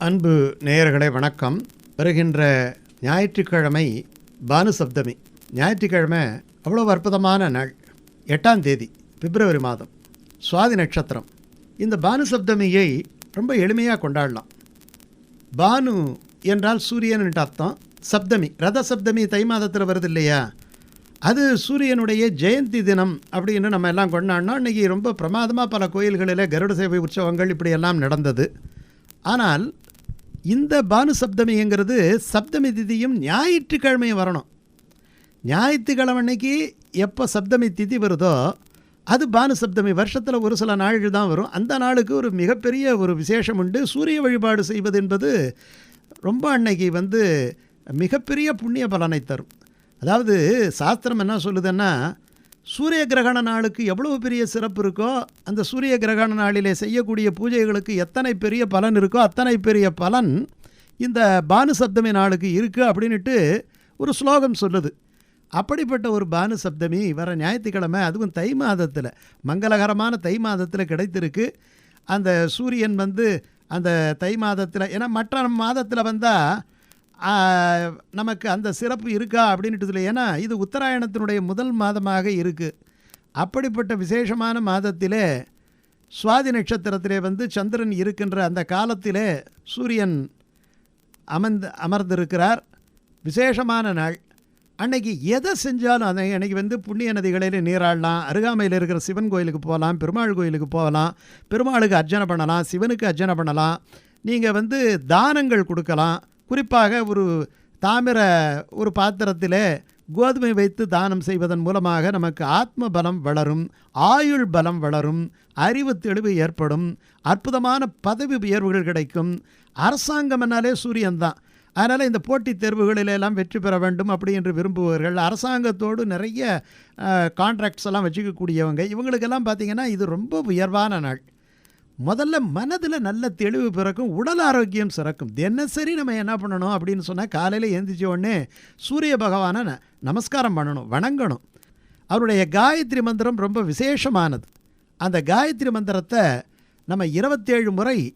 அன்பு நேயர்களே வணக்கம். வருகின்ற ஞாயிற்றுக்கிழமை பானு சப்தமி ஞாயிற்றுக்கிழமை அவ்வளோ அற்புதமான நாள். எட்டாம் தேதி பிப்ரவரி மாதம். சுவாதி நட்சத்திரம். இந்த பானு சப்தமியை ரொம்ப எளிமையாக கொண்டாடலாம். பானு என்றால் சூரியன் அர்த்தம். சப்தமி ரத சப்தமி தை மாதத்தில் வருது இல்லையா? அது சூரியனுடைய ஜெயந்தி தினம் அப்படின்னு நம்ம எல்லாம் கொண்டாடினோம் இன்றைக்கி ரொம்ப பிரமாதமாக பல கோயில்களில் கருட சேவை உற்சவங்கள் இப்படியெல்லாம் நடந்தது. ஆனால் இந்த பானு சப்தமிங்கிறது சப்தமி திதியும் ஞாயிற்றுக்கிழமையும் வரணும். ஞாயிற்றுக்கிழமை அன்னைக்கு எப்போ சப்தமி திதி வருதோ அது பானு சப்தமி வருஷத்தில் ஒரு சில நாள்கள் தான் வரும். அந்த நாளுக்கு ஒரு மிகப்பெரிய ஒரு விசேஷம் உண்டு. சூரிய வழிபாடு செய்வது என்பது ரொம்ப அன்னைக்கு வந்து மிகப்பெரிய புண்ணிய பலனை தரும். அதாவது சாஸ்திரம் என்ன சொல்லுதுன்னா சூரிய கிரகண நாளுக்கு எவ்வளவு பெரிய சிறப்பு இருக்கோ அந்த சூரிய கிரகண நாளிலே செய்யக்கூடிய பூஜைகளுக்கு எத்தனை பெரிய பலன் இருக்கோ அத்தனை பெரிய பலன் இந்த பானு சப்தமி நாளுக்கு இருக்குது அப்படின்ட்டு ஒரு ஸ்லோகம் சொல்லுது. அப்படிப்பட்ட ஒரு பானு சப்தமி வர ஞாயிற்றுக்கிழமை அதுவும் தை மாதத்தில் மங்களகரமான தை மாதத்தில் கிடைத்திருக்கு. அந்த சூரியன் வந்து அந்த தை மாதத்தில் ஏன்னா மற்ற மாதத்தில் வந்தால் நமக்கு அந்த சிறப்பு இருக்கா அப்படின்ட்டு இல்லை ஏன்னா இது உத்தராயணத்தினுடைய முதல் மாதமாக இருக்குது அப்படிப்பட்ட விசேஷமான மாதத்திலே சுவாதி நட்சத்திரத்திலே வந்து சந்திரன் இருக்கின்ற அந்த காலத்திலே சூரியன் அமர்ந்து அமர்ந்திருக்கிறார். விசேஷமான நாள். அன்னைக்கு எதை செஞ்சாலும் அதை அன்னைக்கு வந்து புண்ணிய நதிகளில் நீராடலாம். அருகாமையில் இருக்கிற சிவன் கோயிலுக்கு போகலாம் பெருமாள் கோயிலுக்கு போகலாம் பெருமாளுக்கு அர்ச்சனை பண்ணலாம் சிவனுக்கு அர்ச்சனை பண்ணலாம். நீங்கள் வந்து தானங்கள் கொடுக்கலாம். குறிப்பாக ஒரு தாமிர ஒரு பாத்திரத்தில் கோதுமை வைத்து தானம் செய்வதன் மூலமாக நமக்கு ஆத்ம பலம் வளரும் ஆயுள் பலம் வளரும் அறிவு தெளிவு ஏற்படும் அற்புதமான பதவி உயர்வுகள் கிடைக்கும். அரசாங்கம் என்னாலே சூரியன் தான். அதனால் இந்த போட்டித் தேர்வுகளிலெல்லாம் வெற்றி பெற வேண்டும் அப்படி என்று விரும்புபவர்கள் அரசாங்கத்தோடு நிறைய கான்ட்ராக்ட்ஸ் எல்லாம் வச்சுக்கக்கூடியவங்க இவங்களுக்கெல்லாம் பார்த்திங்கன்னா இது ரொம்ப உயர்வான நாள். முதல்ல மனதில் நல்ல தெளிவு பிறக்கும் உடல் ஆரோக்கியம் சிறக்கும். தினசரி நம்ம என்ன பண்ணணும் அப்படின்னு சொன்னால் காலையில் எழுந்திரிச்ச உடனே சூரிய பகவானை ந- நமஸ்காரம் பண்ணணும் வணங்கணும். அவருடைய காயத்ரி மந்திரம் ரொம்ப விசேஷமானது. அந்த காயத்ரி மந்திரத்தை நம்ம இருபத்தேழு முறை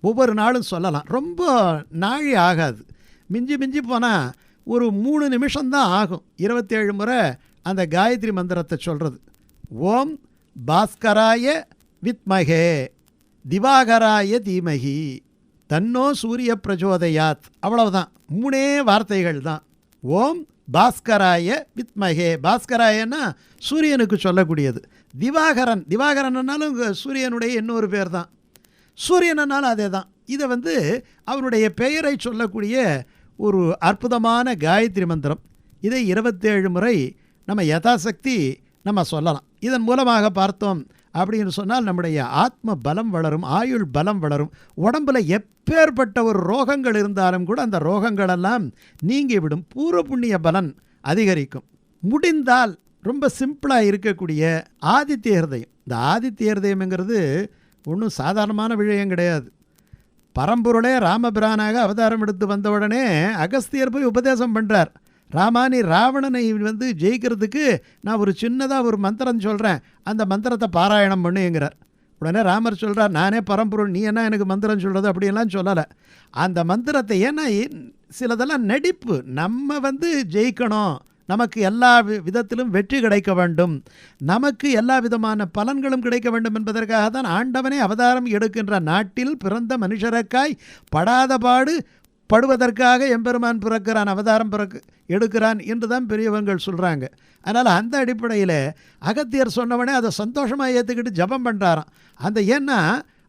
ஒவ்வொரு நாளும் சொல்லலாம். ரொம்ப நாழி ஆகாது. மிஞ்சி மிஞ்சி போனால் ஒரு மூணு நிமிஷம்தான் ஆகும். இருபத்தேழு முறை அந்த காயத்ரி மந்திரத்தை சொல்கிறது ஓம் பாஸ்கராய வித்மகே. திவாகராய தீமகி தன்னோ சூரிய பிரச்சோதயாத் அவ்வளவுதான். மூணே வார்த்தைகள் தான். ஓம் பாஸ்கராய வித்மகே. பாஸ்கராயன்னா சூரியனுக்கு சொல்லக்கூடியது. திவாகரன் திவாகரன்னாலும் சூரியனுடைய இன்னொரு பேர் தான். சூரியனாலும் அதே தான். இதை வந்து அவருடைய பெயரை சொல்லக்கூடிய ஒரு அற்புதமான காயத்ரி மந்திரம். இதை இருபத்தேழு முறை நம்ம யதாசக்தி நம்ம சொல்லலாம். இதன் மூலமாக பார்த்தோம் அப்படின்னு சொன்னால் நம்முடைய ஆத்ம பலம் வளரும் ஆயுள் பலம் வளரும். உடம்புல எப்பேற்பட்ட ஒரு ரோகங்கள் இருந்தாலும் கூட அந்த ரோகங்களெல்லாம் நீங்கிவிடும். பூர்வ புண்ணிய பலன் அதிகரிக்கும். முடிந்தால் ரொம்ப சிம்பிளாக இருக்கக்கூடிய ஆதித்ய ஹிருதயம் இந்த ஆதித்ய ஹிருதயம்ங்கிறது ஒன்றும் சாதாரணமான விஷயம் கிடையாது. பரம்பொருளே ராமபிரானாக அவதாரம் எடுத்து வந்தவுடனே அகஸ்தியர் போய் உபதேசம் பண்ணுறார் ராமானி ராவணனை வந்து ஜெயிக்கிறதுக்கு நான் ஒரு சின்னதாக ஒரு மந்திரம் சொல்கிறேன் அந்த மந்திரத்தை பாராயணம் பண்ணுங்கிறார். உடனே ராமர் சொல்கிறார் நானே பரம்பொருள் நீ என்ன எனக்கு மந்திரம் சொல்கிறது அப்படியெல்லாம் சொல்லலை. அந்த மந்திரத்தை ஏன்னா சிலதெல்லாம் நடிப்பு. நம்ம வந்து ஜெயிக்கணும். நமக்கு எல்லா வி- விதத்திலும் வெற்றி கிடைக்க வேண்டும். நமக்கு எல்லா விதமான பலன்களும் கிடைக்க வேண்டும் என்பதற்காக தான் ஆண்டவனே அவதாரம் எடுக்கின்ற நாட்டில் பிறந்த மனுஷரக்காய் படாத பாடு படுவதற்காக எம்பெருமான் பிறக்கிறான் அவதாரம் பிறக்கு எடுக்கிறான் என்று தான் பெரியவங்கள் சொல்கிறாங்க அதனால் அந்த அடிப்படையில் அகத்தியர் சொன்னவனே அதை சந்தோஷமாக ஏற்றுக்கிட்டு ஜபம் பண்ணுறாராம் அந்த ஏன்னா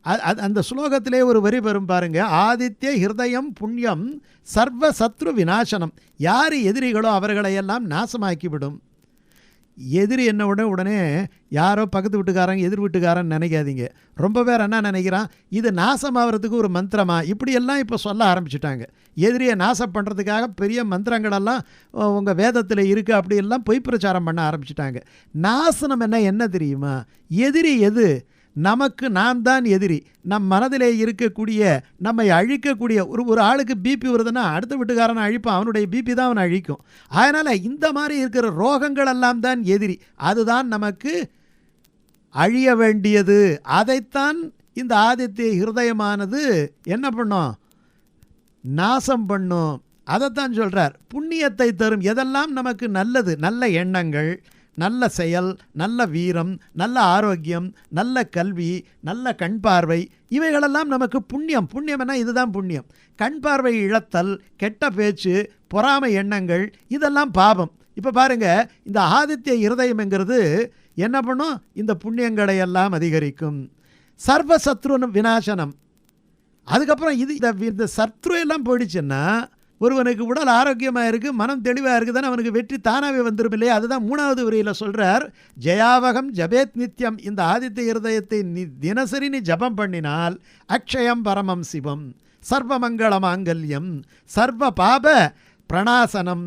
அது அந்த ஸ்லோகத்திலே ஒரு வரி பெறும் பாருங்க ஆதித்ய ஹிருதயம் புண்ணியம் சர்வ சத்ரு விநாசனம். யார் எதிரிகளோ அவர்களையெல்லாம் நாசமாக்கிவிடும். எதிரி என்ன உடனே உடனே யாரோ பக்கத்து வீட்டுக்காரன் எதிர் வீட்டுக்காரன் நினைக்காதீங்க. ரொம்ப பேர் என்ன நினைக்கிறான். இது நாசமாகிறதுக்கு ஒரு மந்திரமா? இப்படியெல்லாம் இப்போ சொல்ல ஆரம்பிச்சிட்டாங்க. எதிரியை நாசம் பண்ணுறதுக்காக பெரிய மந்திரங்களெல்லாம் உங்கள் வேதத்தில் இருக்குது அப்படியெல்லாம் பொய் பிரச்சாரம் பண்ண ஆரம்பிச்சிட்டாங்க. நாசனம் என்ன என்ன தெரியுமா? எதிரி எது? நமக்கு நாம் தான் எதிரி. நம் மனதிலே இருக்கக்கூடிய நம்மை அழிக்கக்கூடிய ஒரு ஒரு ஆளுக்கு பிபி வருதுன்னா அடுத்த வீட்டுக்காரனை அழிப்பான் அவனுடைய பிபி தான் அவனை அழிக்கும். அதனால் இந்த மாதிரி இருக்கிற ரோகங்கள் எல்லாம் தான் எதிரி. அதுதான் நமக்கு அழிய வேண்டியது. அதைத்தான் இந்த ஆதித்ய ஹிருதயமானது என்ன பண்ணும்? நாசம் பண்ணும். அதைத்தான் சொல்கிறார் புண்ணியத்தை தரும். எதெல்லாம் நமக்கு நல்லது? நல்ல எண்ணங்கள். நல்ல செயல் நல்ல வீரம் நல்ல ஆரோக்கியம் நல்ல கல்வி நல்ல கண் பார்வை இவைகளெல்லாம் நமக்கு புண்ணியம். புண்ணியம்னா இதுதான் புண்ணியம். கண் பார்வை இழத்தல் கெட்ட பேச்சு பொறாமை எண்ணங்கள் இதெல்லாம் பாவம் இப்போ பாருங்கள் இந்த ஆதித்ய இருதயம்ங்கிறது என்ன பண்ணும்? இந்த புண்ணியங்களை எல்லாம் அதிகரிக்கும். சர்வ வினாசனம் அதுக்கப்புறம் இது இந்த சத்ரு எல்லாம் போயிடுச்சுன்னா ஒருவனுக்கு உடல் ஆரோக்கியமாக இருக்குது மனம் தெளிவாக இருக்குதுன்னு அவனுக்கு வெற்றி தானாகவே வந்துடும் இல்லையா? அதுதான் மூணாவது உரையில் சொல்கிறார் ஜெயாவகம் ஜபேத் நித்யம். இந்த ஆதித்ய இருதயத்தை நீ தினசரி நீ ஜபம் பண்ணினால் அக்ஷயம் பரமம் சிவம் சர்வமங்கள மாங்கல்யம் சர்வ பாப பிரணாசனம்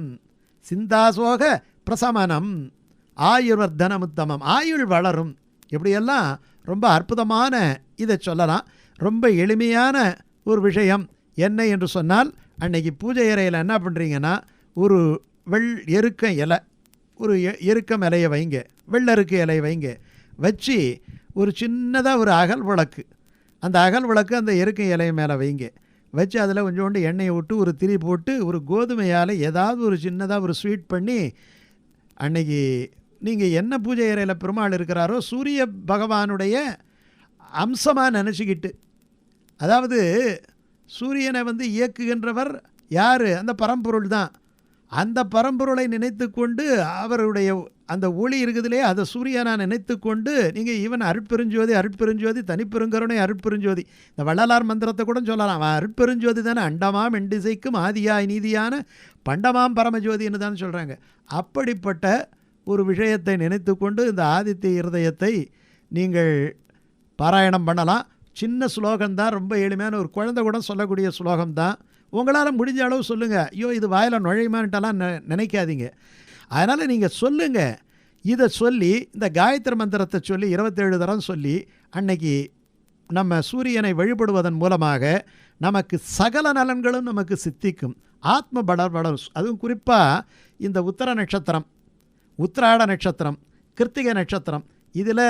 சிந்தாசோக பிரசமனம் ஆயுர்வர்தனமுத்தமம் ஆயுள் வளரும். இப்படியெல்லாம் ரொம்ப அற்புதமான இதை சொல்லலாம். ரொம்ப எளிமையான ஒரு விஷயம். என்ன என்று சொன்னால் அன்னைக்கு பூஜை இறையில் என்ன பண்ணுறீங்கன்னா ஒரு வெள் எருக்க இலை ஒரு எ- எருக்கம் இலையை வைங்க வெள்ளருக்கு இலையை வைங்க வச்சு ஒரு சின்னதாக ஒரு அகல் விளக்கு. அந்த அகல் விளக்கு அந்த எருக்கம் இலை மேலே வைங்க. வச்சு அதில் கொஞ்சோண்டு எண்ணெயை விட்டு ஒரு திரி போட்டு ஒரு கோதுமையால் ஏதாவது ஒரு சின்னதாக ஒரு ஸ்வீட் பண்ணி அன்னைக்கு நீங்கள் என்ன பூஜை அறையில் பெருமாள் இருக்கிறாரோ சூரிய பகவானுடைய அம்சமாக நினச்சிக்கிட்டு அதாவது சூரியனை வந்து இயக்குகின்றவர் யார்? அந்த பரம்பொருள் தான். அந்த பரம்பொருளை நினைத்து கொண்டு அவருடைய அந்த ஒளி இருக்குதுலே அதை சூரியனை நினைத்து கொண்டு நீங்கள் ஈவன் அருட்பெருஞ்சோதி அருட்பெருஞ்சோதி தனிப்பெருங்கருணை அருட்பெருஞ்சோதி. இந்த வள்ளலார் மந்திரத்தை கூட சொல்லலாம். அவன் அருட்பெருஞ்சோதி தானே அண்டமாம் எண்டிசைக்கும் ஆதியாய் நீதியான பண்டமாம் பரமஜோதின்னு தான் சொல்கிறாங்க அப்படிப்பட்ட ஒரு விஷயத்தை நினைத்து கொண்டு இந்த ஆதித்ய இருதயத்தை நீங்கள் பாராயணம் பண்ணலாம். சின்ன ஸ்லோகம்தான் ரொம்ப எளிமையான ஒரு குழந்தை கூட சொல்லக்கூடிய ஸ்லோகம் தான் உங்களால் முடிஞ்ச அளவு சொல்லுங்கள் ஐயோ இது வாயில் நுழையுமான்ட்டெல்லாம் நெ நினைக்காதீங்க. அதனால் நீங்கள் சொல்லுங்கள் இதை சொல்லி இந்த காயத்ரி மந்திரத்தை சொல்லி இருபத்தேழு தரம் சொல்லி அன்னைக்கு நம்ம சூரியனை வழிபடுவதன் மூலமாக நமக்கு சகல நலன்களும் நமக்கு சித்திக்கும். ஆத்ம பலர் வளரும் அதுவும் குறிப்பாக இந்த உத்தர நட்சத்திரம் உத்திராட நட்சத்திரம் கிருத்திகை நட்சத்திரம் இதில்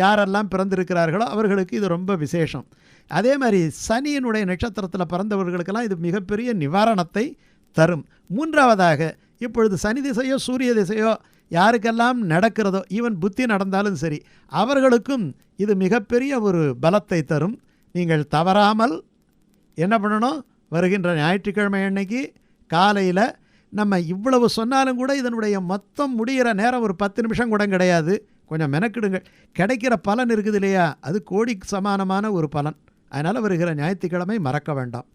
யாரெல்லாம் பிறந்திருக்கிறார்களோ அவர்களுக்கு இது ரொம்ப விசேஷம். அதே மாதிரி சனியினுடைய நட்சத்திரத்தில் பிறந்தவர்களுக்கெல்லாம் இது மிகப்பெரிய நிவாரணத்தை தரும். மூன்றாவதாக இப்பொழுது சனி திசையோ சூரிய திசையோ யாருக்கெல்லாம் நடக்கிறதோ ஈவன் புத்தி நடந்தாலும் சரி அவர்களுக்கும் இது மிகப்பெரிய ஒரு பலத்தை தரும். நீங்கள் தவறாமல் என்ன பண்ணணும்? வருகின்ற ஞாயிற்றுக்கிழமை அன்னைக்கு காலையில் நம்ம இவ்வளவு சொன்னாலும் கூட இதனுடைய மொத்தம் முடிகிற நேரம் ஒரு பத்து நிமிஷம் கூட கிடையாது. கொஞ்சம் மெனக்கிடுங்கள். கிடைக்கிற பலன் இருக்குது இல்லையா? அது கோடிக்கு சமானமான ஒரு பலன். அதனால் வருகிற ஞாயிற்றுக்கிழமை மறக்க வேண்டாம்.